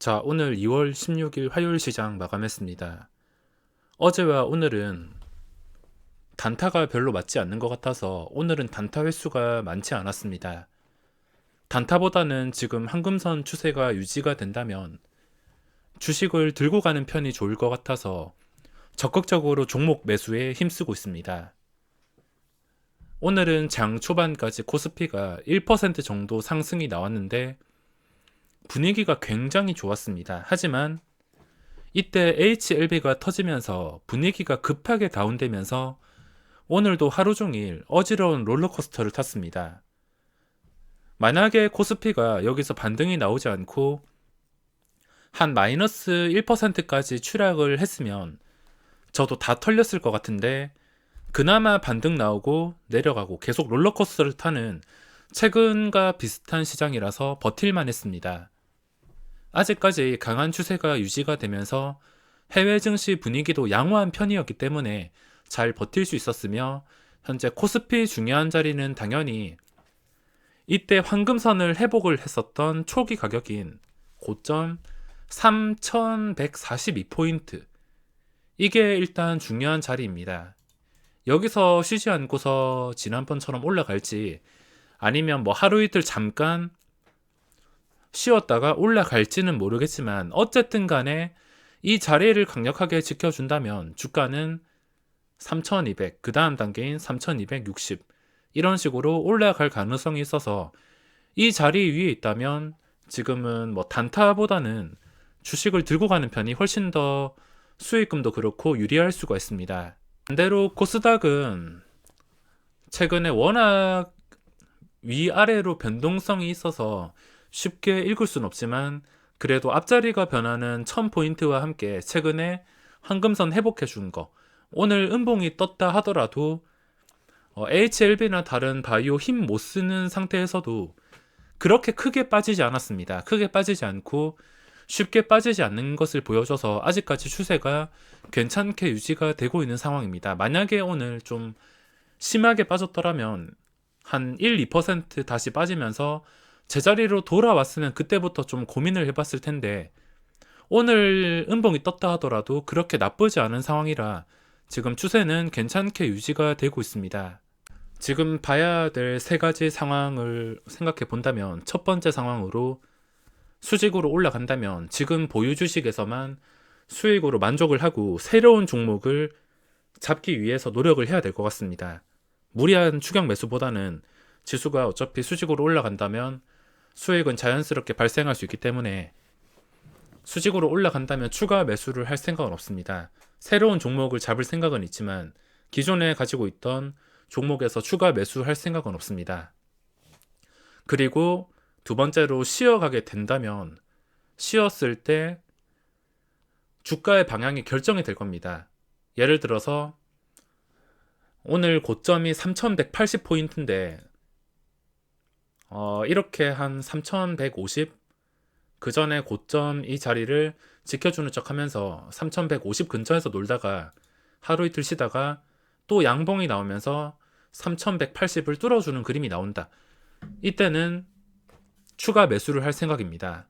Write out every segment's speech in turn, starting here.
자, 오늘 2월 16일 화요일 시장 마감했습니다. 어제와 오늘은 단타가 별로 맞지 않는 것 같아서 오늘은 단타 횟수가 많지 않았습니다. 단타보다는 지금 한금선 추세가 유지가 된다면 주식을 들고 가는 편이 좋을 것 같아서 적극적으로 종목 매수에 힘쓰고 있습니다. 오늘은 장 초반까지 코스피가 1% 정도 상승이 나왔는데 분위기가 굉장히 좋았습니다. 하지만 이때 HLB가 터지면서 분위기가 급하게 다운되면서 오늘도 하루 종일 어지러운 롤러코스터를 탔습니다. 만약에 코스피가 여기서 반등이 나오지 않고 한 마이너스 1%까지 추락을 했으면 저도 다 털렸을 것 같은데 그나마 반등 나오고 내려가고 계속 롤러코스터를 타는 최근과 비슷한 시장이라서 버틸만 했습니다. 아직까지 강한 추세가 유지가 되면서 해외 증시 분위기도 양호한 편이었기 때문에 잘 버틸 수 있었으며 현재 코스피 중요한 자리는 당연히 이때 황금선을 회복을 했었던 초기 가격인 고점 3142포인트 이게 일단 중요한 자리입니다. 여기서 쉬지 않고서 지난번처럼 올라갈지 아니면 뭐 하루 이틀 잠깐 쉬었다가 올라갈지는 모르겠지만 어쨌든 간에 이 자리를 강력하게 지켜준다면 주가는 3200, 그 다음 단계인 3260 이런 식으로 올라갈 가능성이 있어서 이 자리 위에 있다면 지금은 뭐 단타보다는 주식을 들고 가는 편이 훨씬 더 수익금도 그렇고 유리할 수가 있습니다. 반대로 코스닥은 최근에 워낙 위아래로 변동성이 있어서 쉽게 읽을 수는 없지만 그래도 앞자리가 변하는 1000포인트와 함께 최근에 황금선 회복해 준 거. 오늘 음봉이 떴다 하더라도 어, HLB나 다른 바이오 힘 못 쓰는 상태에서도 그렇게 크게 빠지지 않았습니다. 크게 빠지지 않고 쉽게 빠지지 않는 것을 보여줘서 아직까지 추세가 괜찮게 유지가 되고 있는 상황입니다. 만약에 오늘 좀 심하게 빠졌더라면 한 1, 2% 다시 빠지면서 제자리로 돌아왔으면 그때부터 좀 고민을 해봤을 텐데 오늘 음봉이 떴다 하더라도 그렇게 나쁘지 않은 상황이라 지금 추세는 괜찮게 유지가 되고 있습니다. 지금 봐야 될 세 가지 상황을 생각해 본다면 첫 번째 상황으로 수직으로 올라간다면 지금 보유 주식에서만 수익으로 만족을 하고 새로운 종목을 잡기 위해서 노력을 해야 될 것 같습니다. 무리한 추격 매수보다는 지수가 어차피 수직으로 올라간다면 수익은 자연스럽게 발생할 수 있기 때문에 수직으로 올라간다면 추가 매수를 할 생각은 없습니다. 새로운 종목을 잡을 생각은 있지만 기존에 가지고 있던 종목에서 추가 매수할 생각은 없습니다. 그리고 두 번째로 쉬어가게 된다면 쉬었을 때 주가의 방향이 결정이 될 겁니다. 예를 들어서 오늘 고점이 3180포인트인데 어, 이렇게 한 3150, 그 전에 고점 이 자리를 지켜주는 척 하면서 3150 근처에서 놀다가 하루 이틀 쉬다가 또 양봉이 나오면서 3180을 뚫어주는 그림이 나온다. 이때는 추가 매수를 할 생각입니다.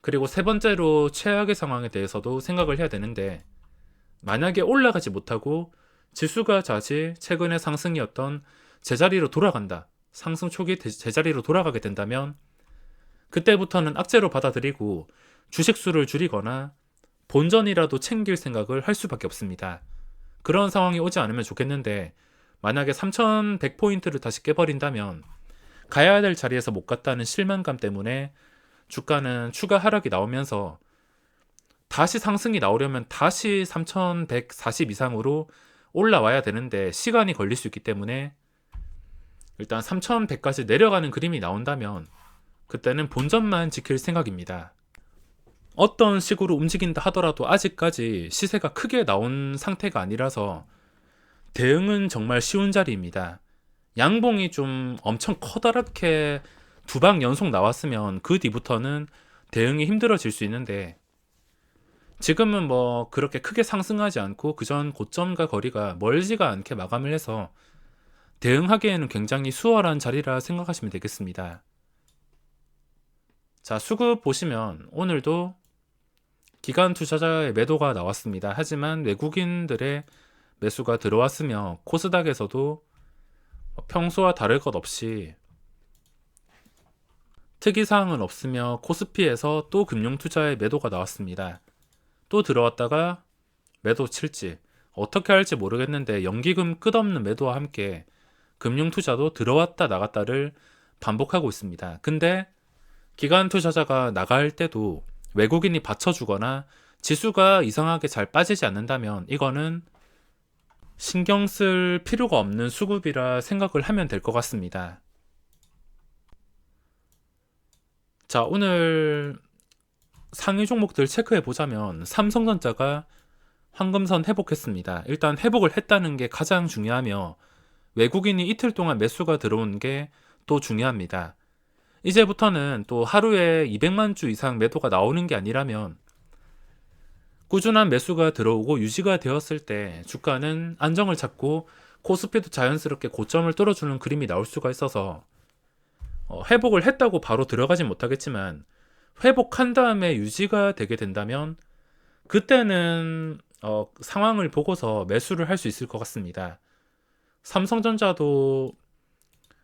그리고 세 번째로 최악의 상황에 대해서도 생각을 해야 되는데 만약에 올라가지 못하고 지수가 다시 최근의 상승이었던 제자리로 돌아간다. 상승 초기 제자리로 돌아가게 된다면 그때부터는 악재로 받아들이고 주식수를 줄이거나 본전이라도 챙길 생각을 할 수밖에 없습니다. 그런 상황이 오지 않으면 좋겠는데 만약에 3100포인트를 다시 깨버린다면 가야 될 자리에서 못 갔다는 실망감 때문에 주가는 추가 하락이 나오면서 다시 상승이 나오려면 다시 3140 이상으로 올라와야 되는데 시간이 걸릴 수 있기 때문에 일단 3100까지 내려가는 그림이 나온다면 그때는 본전만 지킬 생각입니다. 어떤 식으로 움직인다 하더라도 아직까지 시세가 크게 나온 상태가 아니라서 대응은 정말 쉬운 자리입니다. 양봉이 좀 엄청 커다랗게 두 방 연속 나왔으면 그 뒤부터는 대응이 힘들어질 수 있는데 지금은 뭐 그렇게 크게 상승하지 않고 그전 고점과 거리가 멀지가 않게 마감을 해서 대응하기에는 굉장히 수월한 자리라 생각하시면 되겠습니다. 자, 수급 보시면 오늘도 기관 투자자의 매도가 나왔습니다. 하지만 외국인들의 매수가 들어왔으며 코스닥에서도 평소와 다를 것 없이 특이사항은 없으며 코스피에서 또 금융투자의 매도가 나왔습니다. 또 들어왔다가 매도 칠지 어떻게 할지 모르겠는데 연기금 끝없는 매도와 함께 금융 투자도 들어왔다 나갔다를 반복하고 있습니다. 근데 기관 투자자가 나갈 때도 외국인이 받쳐주거나 지수가 이상하게 잘 빠지지 않는다면 이거는 신경 쓸 필요가 없는 수급이라 생각을 하면 될 것 같습니다. 자, 오늘 상위 종목들 체크해 보자면 삼성전자가 황금선 회복했습니다. 일단 회복을 했다는 게 가장 중요하며 외국인이 이틀 동안 매수가 들어온 게 또 중요합니다. 이제부터는 또 하루에 200만 주 이상 매도가 나오는 게 아니라면 꾸준한 매수가 들어오고 유지가 되었을 때 주가는 안정을 찾고 코스피도 자연스럽게 고점을 뚫어주는 그림이 나올 수가 있어서 어, 회복을 했다고 바로 들어가진 못하겠지만 회복한 다음에 유지가 되게 된다면 그때는 어, 상황을 보고서 매수를 할 수 있을 것 같습니다. 삼성전자도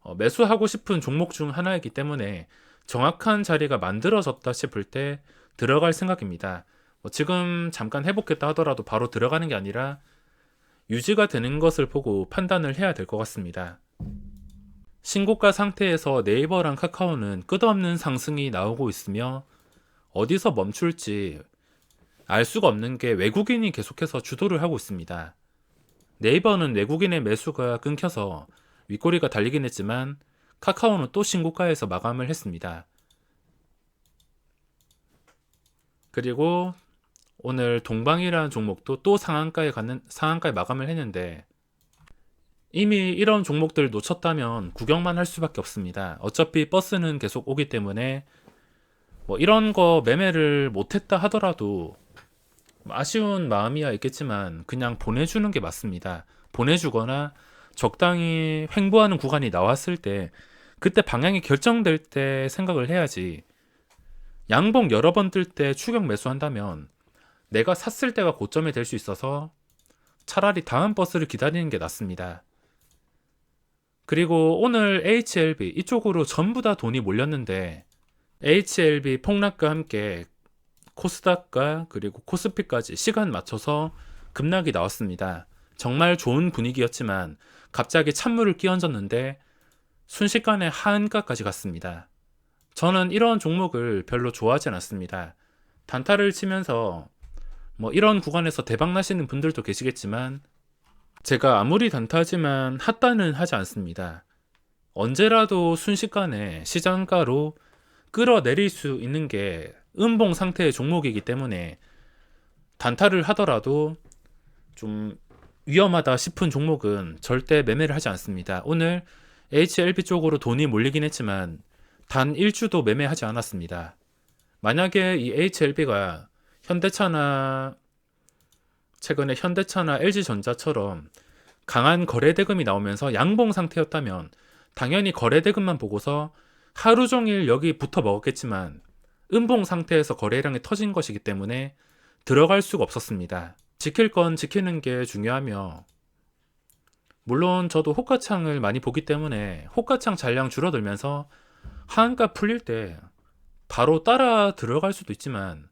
어, 매수하고 싶은 종목 중 하나이기 때문에 정확한 자리가 만들어졌다 싶을 때 들어갈 생각입니다. 뭐 지금 잠깐 회복했다 하더라도 바로 들어가는 게 아니라 유지가 되는 것을 보고 판단을 해야 될 것 같습니다. 신고가 상태에서 네이버랑 카카오는 끝없는 상승이 나오고 있으며 어디서 멈출지 알 수가 없는 게 외국인이 계속해서 주도를 하고 있습니다. 네이버는 외국인의 매수가 끊겨서 윗꼬리가 달리긴 했지만 카카오는 또 신고가에서 마감을 했습니다. 그리고 오늘 동방이라는 종목도 또 상한가에 가는 상한가에 마감을 했는데 이미 이런 종목들 놓쳤다면 구경만 할 수밖에 없습니다. 어차피 버스는 계속 오기 때문에 뭐 이런 거 매매를 못했다 하더라도 아쉬운 마음이야 있겠지만 그냥 보내주는 게 맞습니다. 보내주거나 적당히 횡보하는 구간이 나왔을 때 그때 방향이 결정될 때 생각을 해야지 양봉 여러 번 뜰 때 추격 매수한다면 내가 샀을 때가 고점이 될 수 있어서 차라리 다음 버스를 기다리는 게 낫습니다. 그리고 오늘 HLB 이쪽으로 전부 다 돈이 몰렸는데 HLB 폭락과 함께 코스닥과 그리고 코스피까지 시간 맞춰서 급락이 나왔습니다. 정말 좋은 분위기였지만 갑자기 찬물을 끼얹었는데 순식간에 하한가까지 갔습니다. 저는 이런 종목을 별로 좋아하지 않았습니다. 단타를 치면서 뭐 이런 구간에서 대박 나시는 분들도 계시겠지만 제가 아무리 단타지만 핫단은 하지 않습니다. 언제라도 순식간에 시장가로 끌어내릴 수 있는 게 음봉 상태의 종목이기 때문에 단타를 하더라도 좀 위험하다 싶은 종목은 절대 매매를 하지 않습니다. 오늘 HLB 쪽으로 돈이 몰리긴 했지만 단 1주도 매매하지 않았습니다. 만약에 이 HLB가 현대차나 최근에 현대차나 LG전자처럼 강한 거래 대금이 나오면서 양봉 상태였다면 당연히 거래 대금만 보고서 하루 종일 여기 붙어 먹었겠지만 음봉 상태에서 거래량이 터진 것이기 때문에 들어갈 수가 없었습니다. 지킬 건 지키는 게 중요하며 물론 저도 호가창을 많이 보기 때문에 호가창 잔량 줄어들면서 하한가 풀릴 때 바로 따라 들어갈 수도 있지만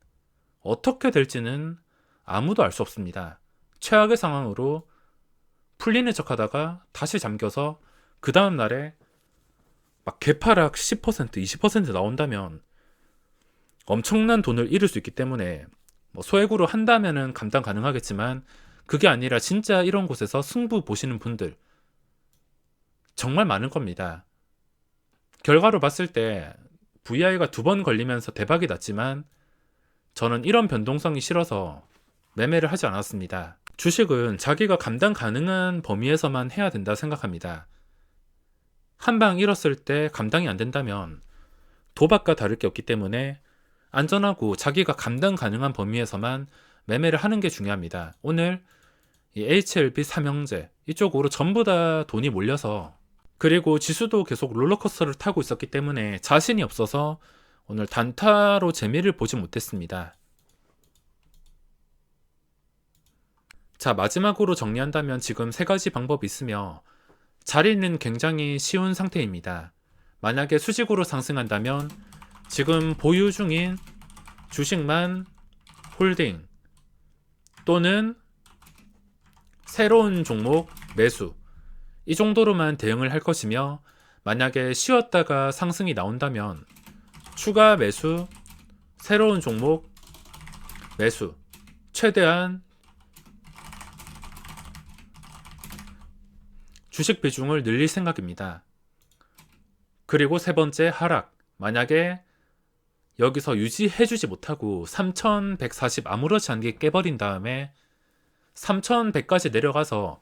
어떻게 될지는 아무도 알 수 없습니다. 최악의 상황으로 풀리는 척 하다가 다시 잠겨서 그 다음 날에 막 개파락 10% 20% 나온다면 엄청난 돈을 잃을 수 있기 때문에 뭐 소액으로 한다면은 감당 가능하겠지만 그게 아니라 진짜 이런 곳에서 승부 보시는 분들 정말 많은 겁니다. 결과로 봤을 때 VI가 두 번 걸리면서 대박이 났지만 저는 이런 변동성이 싫어서 매매를 하지 않았습니다. 주식은 자기가 감당 가능한 범위에서만 해야 된다 생각합니다. 한 방 잃었을 때 감당이 안 된다면 도박과 다를 게 없기 때문에 안전하고 자기가 감당 가능한 범위에서만 매매를 하는 게 중요합니다. 오늘 이 HLB 삼형제 이쪽으로 전부 다 돈이 몰려서 그리고 지수도 계속 롤러코스터를 타고 있었기 때문에 자신이 없어서 오늘 단타로 재미를 보지 못했습니다. 자, 마지막으로 정리한다면 지금 세 가지 방법이 있으며 자리는 굉장히 쉬운 상태입니다. 만약에 수직으로 상승한다면 지금 보유 중인 주식만 홀딩 또는 새로운 종목 매수 이 정도로만 대응을 할 것이며 만약에 쉬었다가 상승이 나온다면 추가 매수 새로운 종목 매수 최대한 주식 비중을 늘릴 생각입니다. 그리고 세 번째 하락. 만약에 여기서 유지해주지 못하고 3140 아무렇지 않게 깨버린 다음에 3100까지 내려가서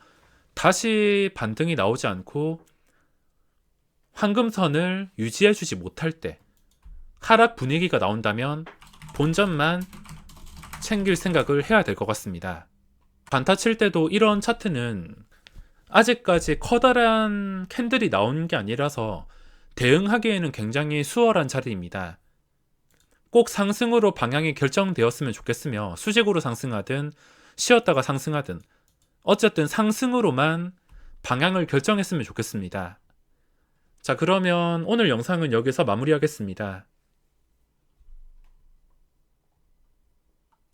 다시 반등이 나오지 않고 황금선을 유지해주지 못할 때 하락 분위기가 나온다면 본전만 챙길 생각을 해야 될 것 같습니다. 반타 칠 때도 이런 차트는 아직까지 커다란 캔들이 나오는 게 아니라서 대응하기에는 굉장히 수월한 자리입니다. 꼭 상승으로 방향이 결정되었으면 좋겠으며 수직으로 상승하든 쉬었다가 상승하든 어쨌든 상승으로만 방향을 결정했으면 좋겠습니다. 자, 그러면 오늘 영상은 여기서 마무리하겠습니다.